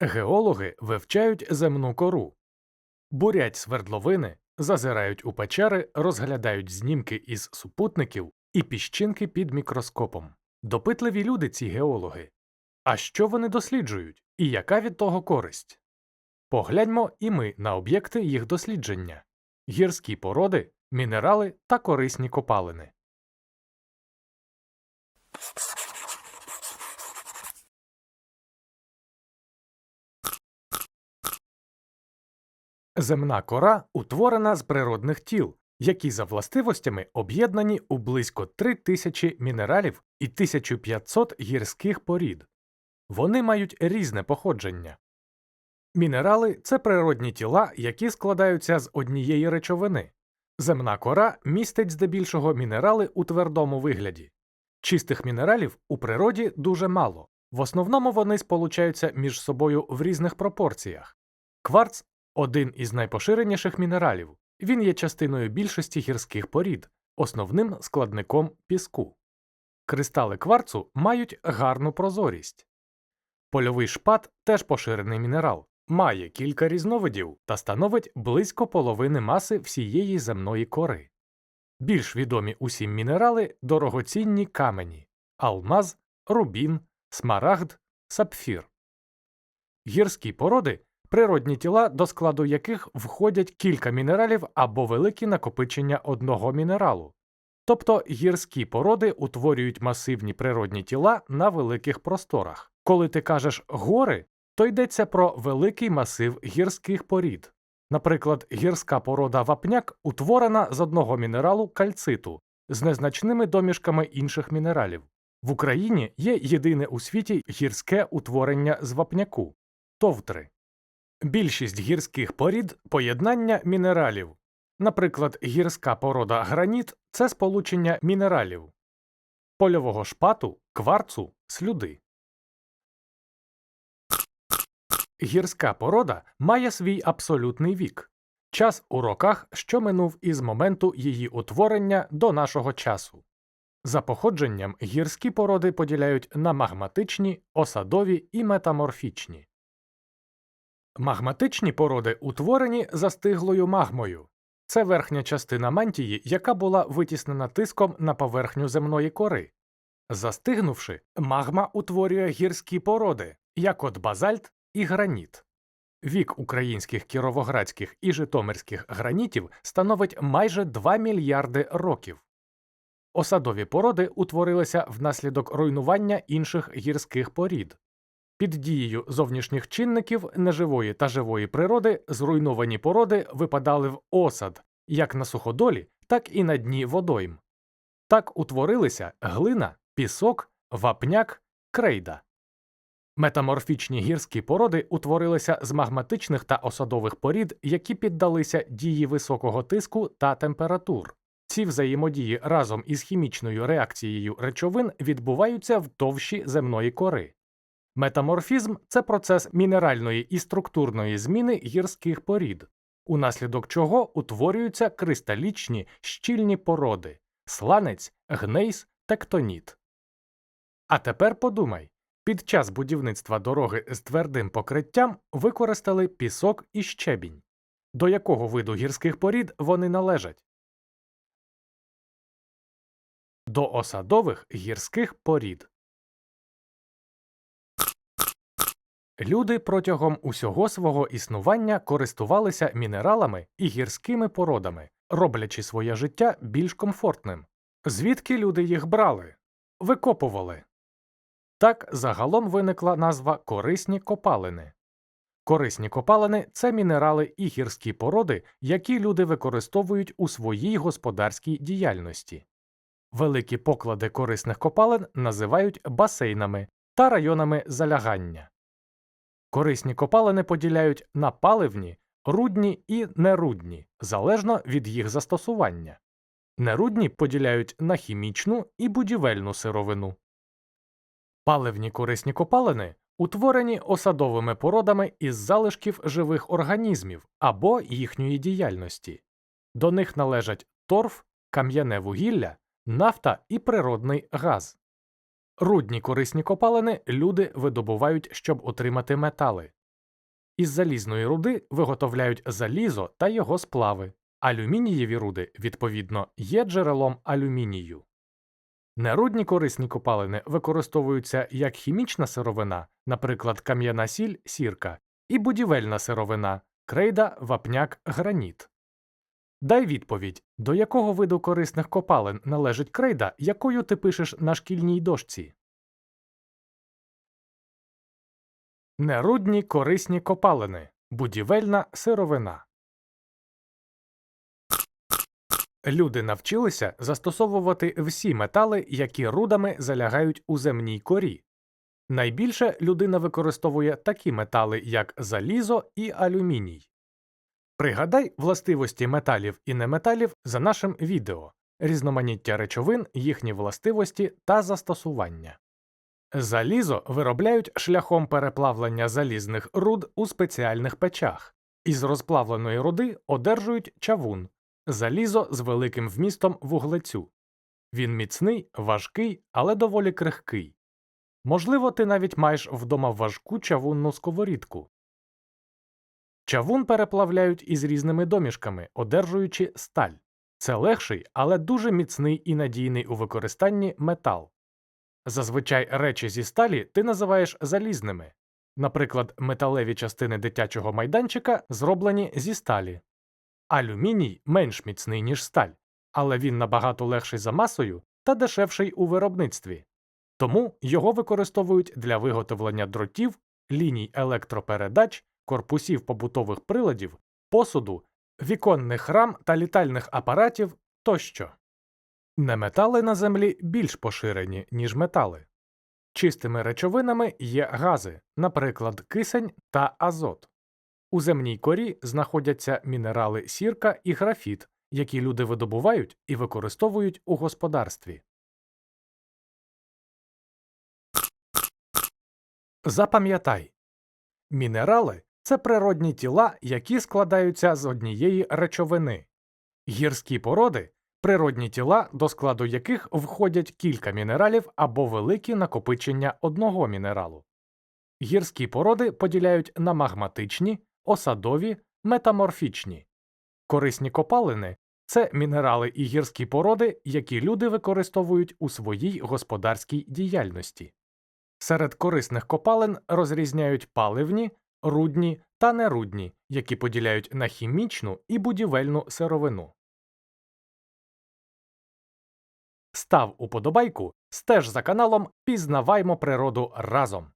Геологи вивчають земну кору, бурять свердловини, зазирають у печери, розглядають знімки із супутників і піщинки під мікроскопом. Допитливі люди ці геологи. А що вони досліджують і яка від того користь? Погляньмо і ми на об'єкти їх дослідження гірські породи, мінерали та корисні копалини. Земна кора утворена з природних тіл, які за властивостями об'єднані у близько 3000 мінералів і 1500 гірських порід. Вони мають різне походження. Мінерали це природні тіла, які складаються з однієї речовини. Земна кора містить здебільшого мінерали у твердому вигляді. Чистих мінералів у природі дуже мало. В основному вони сполучаються між собою в різних пропорціях. Кварц один із найпоширеніших мінералів. Він є частиною більшості гірських порід, основним складником піску. Кристали кварцу мають гарну прозорість. Польовий шпат теж поширений мінерал, має кілька різновидів та становить близько половини маси всієї земної кори. Більш відомі усім мінерали дорогоцінні камені алмаз, рубін, смарагд, сапфір. Гірські породи природні тіла, до складу яких входять кілька мінералів або великі накопичення одного мінералу. Тобто гірські породи утворюють масивні природні тіла на великих просторах. Коли ти кажеш гори, то йдеться про великий масив гірських порід. Наприклад, гірська порода вапняк утворена з одного мінералу кальциту з незначними домішками інших мінералів. В Україні є єдине у світі гірське утворення з вапняку товтри. Більшість гірських порід поєднання мінералів. Наприклад, гірська порода граніт це сполучення мінералів, польового шпату, кварцу, слюди. Гірська порода має свій абсолютний вік час у роках, що минув із моменту її утворення до нашого часу. За походженням гірські породи поділяють на магматичні, осадові і метаморфічні. Магматичні породи утворені застиглою магмою. Це верхня частина мантії, яка була витіснена тиском на поверхню земної кори. Застигнувши, магма утворює гірські породи, як от базальт і граніт. Вік українських кіровоградських і житомирських гранітів становить майже 2 мільярди років. Осадові породи утворилися внаслідок руйнування інших гірських порід. Під дією зовнішніх чинників неживої та живої природи зруйновані породи випадали в осад як на суходолі, так і на дні водойм. Так утворилися глина, пісок, вапняк, крейда. Метаморфічні гірські породи утворилися з магматичних та осадових порід, які піддалися дії високого тиску та температур. Ці взаємодії разом із хімічною реакцією речовин відбуваються в товщі земної кори. Метаморфізм це процес мінеральної і структурної зміни гірських порід, унаслідок чого утворюються кристалічні щільні породи сланець, гнейс, тектоніт. А тепер подумай під час будівництва дороги з твердим покриттям використали пісок і щебінь. До якого виду гірських порід вони належать? До осадових гірських порід. Люди протягом усього свого існування користувалися мінералами і гірськими породами, роблячи своє життя більш комфортним. Звідки люди їх брали? Викопували. Так загалом виникла назва корисні копалини. Корисні копалини це мінерали і гірські породи, які люди використовують у своїй господарській діяльності. Великі поклади корисних копалин називають басейнами та районами залягання. Корисні копалини поділяють на паливні, рудні і нерудні, залежно від їх застосування. Нерудні поділяють на хімічну і будівельну сировину. Паливні корисні копалини утворені осадовими породами із залишків живих організмів або їхньої діяльності. До них належать торф, кам'яне вугілля, нафта і природний газ. Рудні корисні копалини люди видобувають, щоб отримати метали Із залізної руди виготовляють залізо та його сплави. Алюмінієві руди, відповідно, є джерелом алюмінію. Нерудні корисні копалини використовуються як хімічна сировина, наприклад, кам'яна сіль, сірка, і будівельна сировина крейда, вапняк, граніт. Дай відповідь, до якого виду корисних копалин належить крейда, якою ти пишеш на шкільній дошці? Нерудні корисні копалини. Будівельна сировина. Люди навчилися застосовувати всі метали, які рудами залягають у земній корі. Найбільше людина використовує такі метали, як залізо і алюміній. Пригадай властивості металів і неметалів за нашим відео, різноманіття речовин, їхні властивості та застосування. Залізо виробляють шляхом переплавлення залізних руд у спеціальних печах. Із розплавленої руди одержують чавун залізо з великим вмістом вуглецю. Він міцний, важкий, але доволі крихкий. Можливо, ти навіть маєш вдома важку чавунну сковорідку. Чавун переплавляють із різними домішками, одержуючи сталь. Це легший, але дуже міцний і надійний у використанні метал. Зазвичай речі зі сталі ти називаєш залізними. Наприклад, металеві частини дитячого майданчика зроблені зі сталі. Алюміній менш міцний, ніж сталь, але він набагато легший за масою та дешевший у виробництві. Тому його використовують для виготовлення дротів, ліній електропередач, корпусів побутових приладів, посуду, віконних рам та літальних апаратів тощо. Неметали на землі більш поширені, ніж метали. Чистими речовинами є гази, наприклад, кисень та азот. У земній корі знаходяться мінерали сірка і графіт, які люди видобувають і використовують у господарстві. Запам'ятай мінерали це природні тіла, які складаються з однієї речовини. Гірські породи природні тіла, до складу яких входять кілька мінералів або великі накопичення одного мінералу. Гірські породи поділяють на магматичні, осадові, метаморфічні. Корисні копалини це мінерали і гірські породи, які люди використовують у своїй господарській діяльності. Серед корисних копалин розрізняють паливні, рудні та нерудні, які поділяють на хімічну і будівельну сировину. Став уподобайку, стеж за каналом, пізнаваймо природу разом.